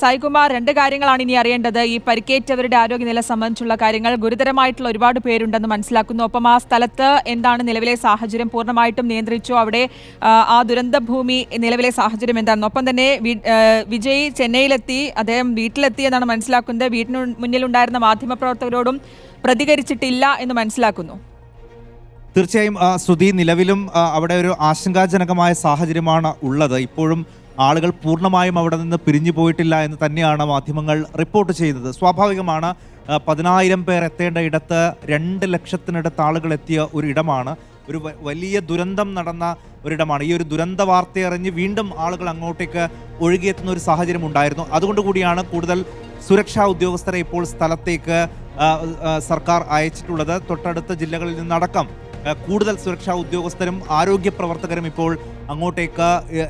സായികുമാർ രണ്ട് കാര്യങ്ങളാണ് ഇനി അറിയേണ്ടത്. ഈ പരിക്കേറ്റവരുടെ ആരോഗ്യനില സംബന്ധിച്ചുള്ള കാര്യങ്ങൾ ഗുരുതരമായിട്ടുള്ള ഒരുപാട് പേരുണ്ടെന്ന് മനസ്സിലാക്കുന്നു. ഒപ്പം ആ സ്ഥലത്ത് എന്താണ് നിലവിലെ സാഹചര്യം? പൂർണമായിട്ടും നിയന്ത്രിച്ചു? അവിടെ ആ, ദുരന്തഭൂമി ദുരന്ത ഭൂമി നിലവിലെ സാഹചര്യം എന്താണെന്ന്? ഒപ്പം തന്നെ വിജയ് ചെന്നൈയിലെത്തി അദ്ദേഹം വീട്ടിലെത്തി എന്നാണ് മനസ്സിലാക്കുന്നത്. വീട്ടിന് മുന്നിലുണ്ടായിരുന്ന മാധ്യമപ്രവർത്തകരോടും പ്രതികരിച്ചിട്ടില്ല എന്ന് മനസ്സിലാക്കുന്നു. തീർച്ചയായും ശ്രുതി നിലവിലും അവിടെ ഒരു ആശങ്കാജനകമായ സാഹചര്യമാണ് ഉള്ളത്. ഇപ്പോഴും ആളുകൾ പൂർണമായും അവിടെ നിന്ന് പിരിഞ്ഞു പോയിട്ടില്ല എന്ന് തന്നെയാണ് മാധ്യമങ്ങൾ റിപ്പോർട്ട് ചെയ്യുന്നത്. സ്വാഭാവികമാണ് പതിനായിരം പേർ എത്തേണ്ട ഇടത്ത് രണ്ട് ലക്ഷത്തിനടുത്ത് ആളുകൾ എത്തിയ ഒരു ഇടമാണ്. ഒരു വലിയ ദുരന്തം നടന്ന ഒരിടമാണ്. ഈ ഒരു ദുരന്ത വാർത്ത അറിഞ്ഞ് വീണ്ടും ആളുകൾ അങ്ങോട്ടേക്ക് ഒഴുകിയെത്തുന്ന ഒരു സാഹചര്യം ഉണ്ടായിരുന്നു. അതുകൊണ്ട് കൂടിയാണ് കൂടുതൽ സുരക്ഷാ ഉദ്യോഗസ്ഥരെ ഇപ്പോൾ സ്ഥലത്തേക്ക് സർക്കാർ അയച്ചിട്ടുള്ളത്. തൊട്ടടുത്ത ജില്ലകളിൽ നിന്നടക്കം കൂടുതൽ സുരക്ഷാ ഉദ്യോഗസ്ഥരും ആരോഗ്യ പ്രവർത്തകരും ഇപ്പോൾ അങ്ങോട്ടേക്ക്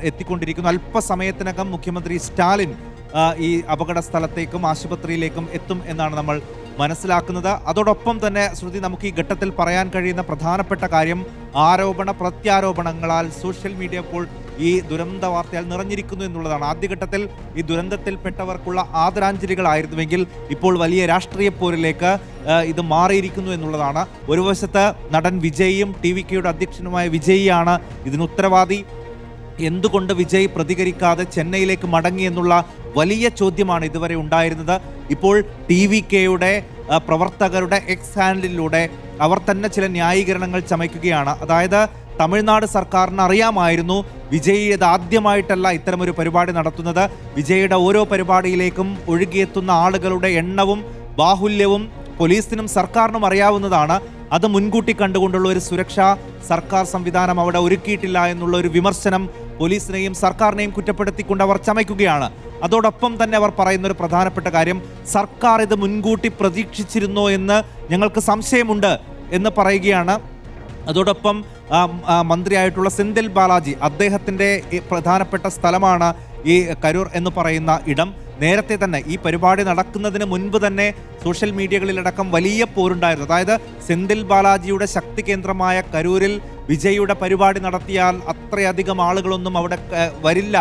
എത്തിക്കൊണ്ടിരിക്കുന്നു. അല്പസമയത്തിനകം മുഖ്യമന്ത്രി സ്റ്റാലിൻ ഈ അപകട സ്ഥലത്തേക്കും ആശുപത്രിയിലേക്കും എത്തും എന്നാണ് നമ്മൾ മനസ്സിലാക്കുന്നത്. അതോടൊപ്പം തന്നെ ശ്രുതി നമുക്ക് ഈ ഘട്ടത്തിൽ പറയാൻ കഴിയുന്ന പ്രധാനപ്പെട്ട കാര്യം ആരോപണ പ്രത്യാരോപണങ്ങളാൽ സോഷ്യൽ മീഡിയ ഇപ്പോൾ ഈ ദുരന്ത വാർത്തയാൽ നിറഞ്ഞിരിക്കുന്നു എന്നുള്ളതാണ്. ആദ്യഘട്ടത്തിൽ ഈ ദുരന്തത്തിൽപ്പെട്ടവർക്കുള്ള ആദരാഞ്ജലികളായിരുന്നുവെങ്കിൽ ഇപ്പോൾ വലിയ രാഷ്ട്രീയ പോരിലേക്ക് ഇത് മാറിയിരിക്കുന്നു എന്നുള്ളതാണ്. ഒരു വശത്ത് നടൻ വിജയും ടി വി കെയുടെ അധ്യക്ഷനുമായ വിജയിയാണ് ഇതിന് ഉത്തരവാദി. എന്തുകൊണ്ട് വിജയ് പ്രതികരിക്കാതെ ചെന്നൈയിലേക്ക് മടങ്ങി എന്നുള്ള വലിയ ചോദ്യമാണ് ഇതുവരെ ഉണ്ടായിരുന്നത്. ഇപ്പോൾ ടി വി കെയുടെ പ്രവർത്തകരുടെ എക്സ് ഹാൻഡിലൂടെ അവർ തന്നെ ചില ന്യായീകരണങ്ങൾ ചമയ്ക്കുകയാണ്. അതായത് തമിഴ്നാട് സർക്കാരിന് അറിയാമായിരുന്നു വിജയ് ഇത് ആദ്യമായിട്ടല്ല ഇത്തരമൊരു പരിപാടി നടത്തുന്നത്. വിജയുടെ ഓരോ പരിപാടിയിലേക്കും ഒഴുകിയെത്തുന്ന ആളുകളുടെ എണ്ണവും ബാഹുല്യവും പോലീസിനും സർക്കാരിനും അറിയാവുന്നതാണ്. അത് മുൻകൂട്ടി കണ്ടുകൊണ്ടുള്ള ഒരു സുരക്ഷാ സർക്കാർ സംവിധാനം അവിടെ ഒരുക്കിയിട്ടില്ല എന്നുള്ള ഒരു വിമർശനം പോലീസിനെയും സർക്കാരിനെയും കുറ്റപ്പെടുത്തിക്കൊണ്ട് അവർ ചമയ്ക്കുകയാണ്. അതോടൊപ്പം തന്നെ അവർ പറയുന്ന ഒരു പ്രധാനപ്പെട്ട കാര്യം സർക്കാർ ഇത് മുൻകൂട്ടി പ്രതീക്ഷിച്ചിരുന്നോ എന്ന് ഞങ്ങൾക്ക് സംശയമുണ്ട് എന്ന് പറയുകയാണ്. അതോടൊപ്പം മന്ത്രിയായിട്ടുള്ള സെന്തിൽ ബാലാജി അദ്ദേഹത്തിന്റെ പ്രധാനപ്പെട്ട സ്ഥലമാണ് ഈ കരൂർ എന്ന് പറയുന്ന ഇടം. നേരത്തെ തന്നെ ഈ പരിപാടി നടക്കുന്നതിന് മുൻപ് തന്നെ സോഷ്യൽ മീഡിയകളിലടക്കം വലിയ പോരുണ്ടായിരുന്നു. അതായത് സെന്തിൽ ബാലാജിയുടെ ശക്തി കേന്ദ്രമായ കരൂരിൽ വിജയുടെ പരിപാടി നടത്തിയാൽ അത്രയധികം ആളുകളൊന്നും അവിടെ വരില്ല.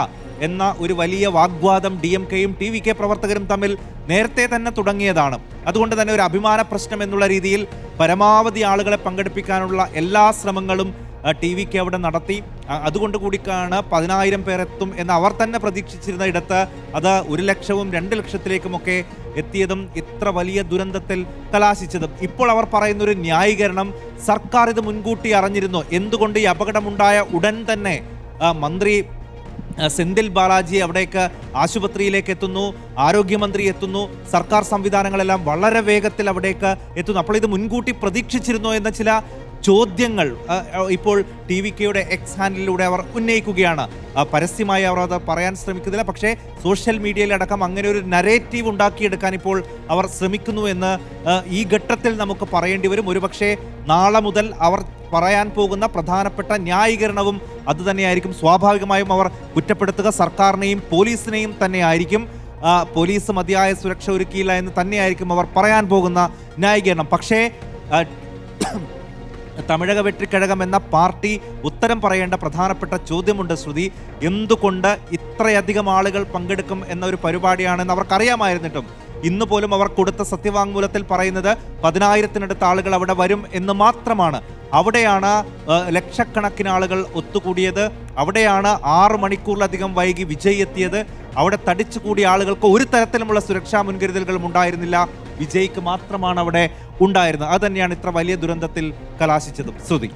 എന്ന ഒരു വലിയ വാഗ്വാദം ഡി എം കെയും ടി വി കെ പ്രവർത്തകരും തമ്മിൽ നേരത്തെ തന്നെ തുടങ്ങിയതാണ്. അതുകൊണ്ട് തന്നെ ഒരു അഭിമാന പ്രശ്നം എന്നുള്ള രീതിയിൽ പരമാവധി ആളുകളെ പങ്കെടുപ്പിക്കാനുള്ള എല്ലാ ശ്രമങ്ങളും ടി വി കെ അവിടെ നടത്തി. അതുകൊണ്ട് കൂടിക്കാണ് പതിനായിരം പേർ എത്തും എന്ന് അവർ തന്നെ പ്രതീക്ഷിച്ചിരുന്ന ഇടത്ത് അത് ഒരു ലക്ഷവും രണ്ട് ലക്ഷത്തിലേക്കുമൊക്കെ എത്തിയതും ഇത്ര വലിയ ദുരന്തത്തിൽ കലാശിച്ചതും. ഇപ്പോൾ അവർ പറയുന്ന ഒരു ന്യായീകരണം സർക്കാർ ഇത് മുൻകൂട്ടി അറിഞ്ഞിരുന്നു. എന്തുകൊണ്ട് ഈ അപകടമുണ്ടായ ഉടൻ തന്നെ മന്ത്രി സെന്തിൽ ബാലാജി അവിടേക്ക് ആശുപത്രിയിലേക്ക് എത്തുന്നു ആരോഗ്യമന്ത്രി എത്തുന്നു സർക്കാർ സംവിധാനങ്ങളെല്ലാം വളരെ വേഗത്തിൽ അവിടേക്ക് എത്തുന്നു. അപ്പോൾ ഇത് മുൻകൂട്ടി പ്രതീക്ഷിച്ചിരുന്നോ എന്ന ചില ചോദ്യങ്ങൾ ഇപ്പോൾ ടി വി കെയുടെ എക്സ് ഹാൻഡിലൂടെ അവർ ഉന്നയിക്കുകയാണ്. പരസ്യമായി അവർ അത് പറയാൻ ശ്രമിക്കുന്നില്ല. പക്ഷേ സോഷ്യൽ മീഡിയയിലടക്കം അങ്ങനെ ഒരു നരേറ്റീവ് ഉണ്ടാക്കിയെടുക്കാൻ ഇപ്പോൾ അവർ ശ്രമിക്കുന്നു എന്ന് ഈ ഘട്ടത്തിൽ നമുക്ക് പറയേണ്ടി വരും. ഒരുപക്ഷെ നാളെ മുതൽ അവർ പറയാൻ പോകുന്ന പ്രധാനപ്പെട്ട ന്യായീകരണവും അതുതന്നെയായിരിക്കും. സ്വാഭാവികമായും അവർ കുറ്റപ്പെടുത്തുക സർക്കാരിനെയും പോലീസിനെയും തന്നെയായിരിക്കും. പോലീസ് മതിയായ സുരക്ഷ ഒരുക്കിയില്ല എന്ന് തന്നെയായിരിക്കും അവർ പറയാൻ പോകുന്ന ന്യായീകരണം. പക്ഷേ തമിഴക വെട്ടിക്കഴകം എന്ന പാർട്ടി ഉത്തരം പറയേണ്ട പ്രധാനപ്പെട്ട ചോദ്യമുണ്ട് ശ്രുതി. എന്തുകൊണ്ട് ഇത്രയധികം ആളുകൾ പങ്കെടുക്കും എന്ന ഒരു പരിപാടിയാണെന്ന് അവർക്കറിയാമായിരുന്നിട്ടും. ഇന്ന് പോലും അവർ കൊടുത്ത സത്യവാങ്മൂലത്തിൽ പറയുന്നത് പതിനായിരത്തിനടുത്ത് ആളുകൾ അവിടെ വരും എന്ന് മാത്രമാണ്. അവിടെയാണ് ലക്ഷക്കണക്കിന് ആളുകൾ ഒത്തുകൂടിയത്. അവിടെയാണ് ആറ് മണിക്കൂറിലധികം വൈകി വിജയ് എത്തിയത്. അവിടെ തടിച്ചുകൂടിയ ആളുകൾക്ക് ഒരു തരത്തിലുമുള്ള സുരക്ഷാ മുൻകരുതലുകളും ഉണ്ടായിരുന്നില്ല. വിജയ്ക്ക് മാത്രമാണ് അവിടെ ഉണ്ടായിരുന്നത്. അത് തന്നെയാണ് ഇത്ര വലിയ ദുരന്തത്തിൽ കലാശിച്ചതും. ശ്രുതി.